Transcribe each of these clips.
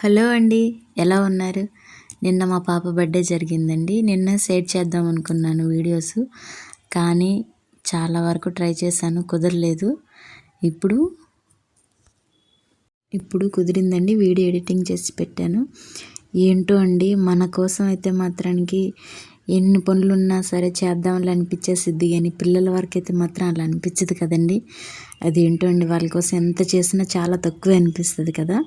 Hello అండి ఎలా ఉన్నారు? నిన్న మా పాప బర్త్డే జరిగిందండి. నిన్న షేర్ చేద్దాం అనుకున్నాను వీడియోస్ కానీ చాలా వరకు ట్రై చేశాను కుదరలేదు. ఇప్పుడు ఇప్పుడు కుదిరిందండి వీడియో ఎడిటింగ్ చేసి పెట్టాను. ఏంటో అండి మన కోసం అయితే మాత్రానికి ఎన్ని పనులు ఉన్నా సరే చేద్దామని అనిపించేసిద్ది కానీ పిల్లల వరకు అయితే మాత్రం అలా అనిపించదు కదండి. అది ఏంటో అండి వాళ్ళ కోసం ఎంత చేసినా చాలా తక్కువే అనిపిస్తుంది కదా.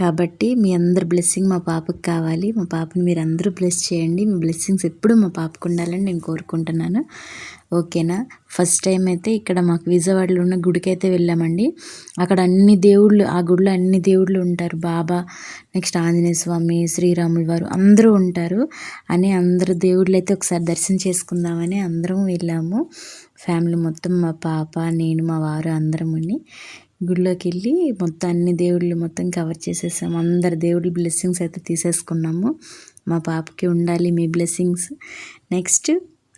కాబట్టి మీ అందరి బ్లెస్సింగ్ మా పాపకు కావాలి. మా పాపని మీరు అందరూ బ్లెస్ చేయండి. మీ బ్లెస్సింగ్స్ ఎప్పుడూ మా పాపకు ఉండాలని నేను కోరుకుంటున్నాను. ఓకేనా ఫస్ట్ టైం అయితే ఇక్కడ మాకు విజయవాడలో ఉన్న గుడికైతే వెళ్ళామండి. అక్కడ అన్ని దేవుళ్ళు ఆ గుడిలో అన్ని దేవుళ్ళు ఉంటారు. బాబా నెక్స్ట్ ఆంజనేయ స్వామి శ్రీరాముల వారు అందరూ ఉంటారు. అని అందరు దేవుళ్ళు అయితే ఒకసారి దర్శనం చేసుకుందామని అందరం వెళ్ళాము. ఫ్యామిలీ మొత్తం మా పాప నేను మా వారు అందరం గుడిలోకి వెళ్ళి మొత్తం అన్ని దేవుళ్ళు మొత్తం కవర్ చేసేసాము అందరి దేవుళ్ళ బ్లెస్సింగ్స్ అయితే తీసేసుకున్నాము. మా పాపకి ఉండాలి మీ బ్లెస్సింగ్స్ నెక్స్ట్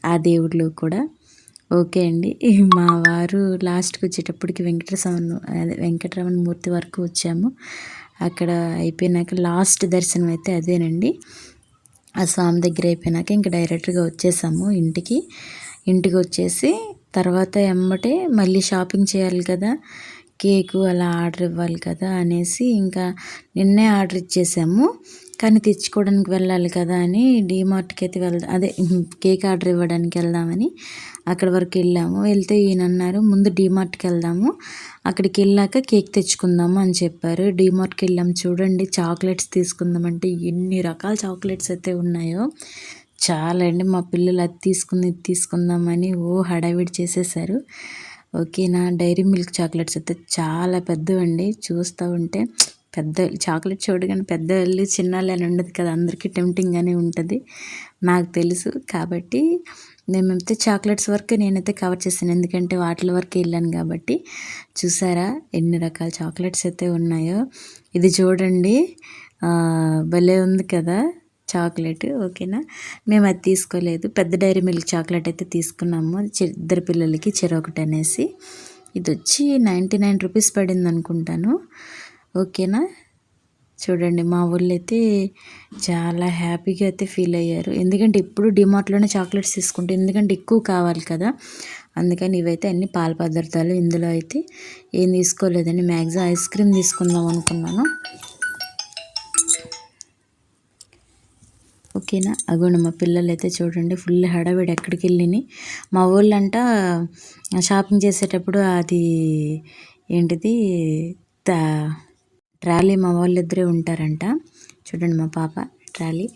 ఆ దేవుళ్ళు కూడా. ఓకే అండి. మా వారు లాస్ట్కి వచ్చేటప్పటికి వెంకటరమణ అదే వెంకటరమణ మూర్తి వరకు వచ్చాము. అక్కడ అయిపోయినాక లాస్ట్ దర్శనం అయితే అదేనండి. ఆ స్వామి దగ్గర అయిపోయినాక ఇంకా డైరెక్ట్గా వచ్చేసాము ఇంటికి. ఇంటికి వచ్చేసి తర్వాత ఎమ్మటే మళ్ళీ షాపింగ్ చేయాలి కదా. కేకు అలా ఆర్డర్ ఇవ్వాలి కదా అనేసి ఇంకా నిన్నే ఆర్డర్ ఇచ్చేసాము. కానీ తెచ్చుకోవడానికి వెళ్ళాలి కదా అని డీమార్ట్కి అయితే వెళ్దాం అదే కేక్ ఆర్డర్ ఇవ్వడానికి వెళ్దామని అక్కడ వరకు వెళ్ళాము. వెళ్తే ఈయన అన్నారు ముందు డీమార్ట్కి వెళ్దాము. అక్కడికి వెళ్ళాక కేక్ తెచ్చుకుందాము అని చెప్పారు. డీమార్ట్కి వెళ్ళాము చూడండి చాక్లెట్స్ తీసుకుందామంటే ఎన్ని రకాల చాక్లెట్స్ అయితే ఉన్నాయో. చాలా అండి మా పిల్లలు అది తీసుకుంది ఇది తీసుకుందామని ఓ హడావిడి చేసేసారు. ఓకేనా డైరీ మిల్క్ చాక్లెట్స్ అయితే చాలా పెద్దవండి. చూస్తూ ఉంటే పెద్ద చాక్లెట్ చూడగానే పెద్దవాళ్ళు చిన్నాళ్ళు అని ఉండదు కదా అందరికీ టెంప్టింగ్గానే ఉంటుంది. నాకు తెలుసు కాబట్టి మేమైతే చాక్లెట్స్ వరకు నేనైతే కవర్ చేశాను ఎందుకంటే వాటి వరకు వెళ్ళాను కాబట్టి. చూసారా ఎన్ని రకాల చాక్లెట్స్ అయితే ఉన్నాయో. ఇది చూడండి. భలే ఉంది కదా. చాక్లెట్ ఓకేనా? మేము అది తీసుకోలేదు. పెద్ద డైరీ మిల్క్ చాక్లెట్ అయితే తీసుకున్నాము. ఇద్దరు పిల్లలకి చెరొకటి అనేసి. ఇది వచ్చి నైంటీ నైన్ రూపీస్ పడింది అనుకుంటాను ఓకేనా? చూడండి మా ఊళ్ళో అయితే చాలా హ్యాపీగా అయితే ఫీల్ అయ్యారు. ఎందుకంటే ఇప్పుడు డిమార్ట్లోనే చాక్లెట్స్ తీసుకుంటే ఎందుకంటే ఎక్కువ కావాలి కదా. అందుకని ఇవైతే అన్ని పాల పదార్థాలు ఇందులో అయితే ఏం తీసుకోలేదండి మ్యాక్సిమం ఐస్ క్రీమ్ తీసుకుందాం అనుకున్నాను. ఓకేనా అగోండి మా పిల్లలు అయితే చూడండి ఫుల్ హడావిడి ఎక్కడికి వెళ్ళినాయి మా వాళ్ళంట షాపింగ్ చేసేటప్పుడు అది ఏంటిది? ట్రాలీ మా వాళ్ళిద్దరే ఉంటారంట. చూడండి మా పాప ట్రాలీ.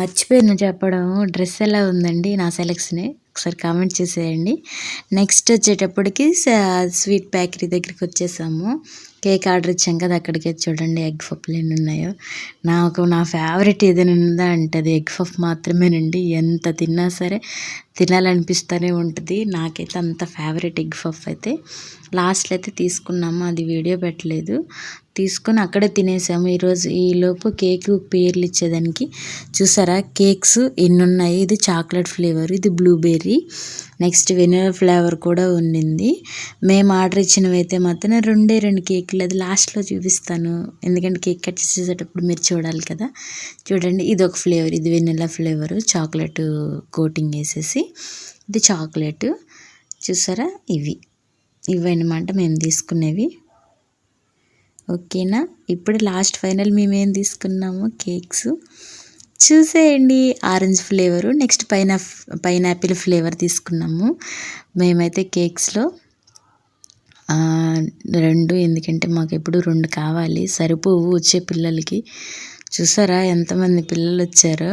మర్చిపోయాను చెప్పడం డ్రెస్ ఎలా ఉందండి నా సెలెక్షనే? ఒకసారి కామెంట్ చేసేయండి. నెక్స్ట్ వచ్చేటప్పటికి స్వీట్ బేకరీ దగ్గరికి వచ్చేసాము. కేక్ ఆర్డర్ ఇచ్చాం కదా అక్కడికి చూడండి ఎగ్ పఫ్లు ఎన్ని ఉన్నాయో. నాకు నా ఫేవరెట్ ఏదైనా ఉందా అంటే అది ఎగ్ పఫ్ మాత్రమేనండి. ఎంత తిన్నా సరే తినాలనిపిస్తూనే ఉంటుంది. నాకైతే అంత ఫేవరెట్ ఎగ్ పఫ్ అయితే. లాస్ట్లో అయితే తీసుకున్నాము అది వీడియో పెట్టలేదు. తీసుకొని అక్కడే తినేసాము. ఈరోజు ఈలోపు కేక్ పేర్లు ఇచ్చేదానికి చూసారా? కేక్స్ ఎన్ని ఉన్నాయి ఇది చాక్లెట్ ఫ్లేవర్ ఇది బ్లూబెర్రీ నెక్స్ట్ వెనిలా ఫ్లేవర్ కూడా ఉండింది మేము ఆర్డర్ ఇచ్చినవి అయితే మాత్రం రెండే రెండు కేకులు. అది లాస్ట్లో చూపిస్తాను. ఎందుకంటే కేక్ కట్ చేసేటప్పుడు మీరు చూడాలి కదా. చూడండి ఇది ఒక ఫ్లేవర్ ఇది వెనిలా ఫ్లేవర్. చాక్లెట్ కోటింగ్ వేసేసి ఇది చాక్లెట్. చూసారా? ఇవి. ఇవి అనమాట మేము తీసుకునేవి. ఓకేనా? ఇప్పుడు లాస్ట్ ఫైనల్ మేమేం తీసుకున్నాము కేక్స్. చూసేయండి orange flavour next pine pineapple flavour తీసుకున్నాము. మేమైతే కేక్స్లో రెండు ఎందుకంటే మాకు ఎప్పుడు రెండు కావాలి. సరిపోవు వచ్చే పిల్లలకి. చూసారా ఎంతమంది పిల్లలు వచ్చారో?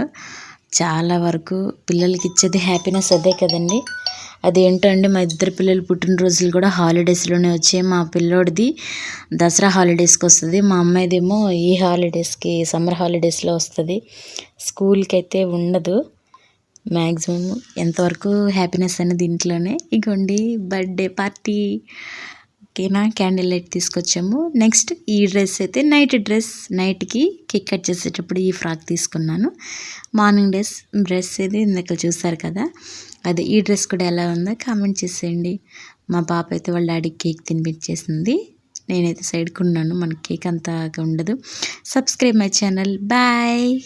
చాలా వరకు పిల్లలకి ఇచ్చేది హ్యాపీనెస్ అదే కదండి. అదేంటంటే మా ఇద్దరు పిల్లలు పుట్టినరోజులు కూడా హాలిడేస్లోనే వచ్చాయి. మా పిల్లోడిది దసరా హాలిడేస్కి వస్తుంది మా అమ్మాయిదేమో ఈ హాలిడేస్కి సమ్మర్ హాలిడేస్లో వస్తుంది. స్కూల్కి అయితే ఉండదు. మ్యాక్సిమం ఎంతవరకు హ్యాపీనెస్ అనేది ఇంట్లోనే. ఇగోండి బర్త్డే పార్టీ. ఓకేనా? క్యాండిల్ లైట్ తీసుకొచ్చాము. నెక్స్ట్ ఈ డ్రెస్ అయితే నైట్ డ్రెస్ నైట్కి కేక్ కట్ చేసేటప్పుడు ఈ ఫ్రాక్ తీసుకున్నాను. మార్నింగ్ డ్రెస్ డ్రెస్ ఇది ఇందాక చూసారు కదా? అదే ఈ డ్రెస్ కూడా ఎలా ఉందో కామెంట్ చేసేయండి. మా పాప అయితే వాళ్ళ డాడీకి కేక్ తినిపించేసింది. నేనైతే సైడ్కి ఉన్నాను. మన కేక్ అంతగా ఉండదు. Subscribe my channel bye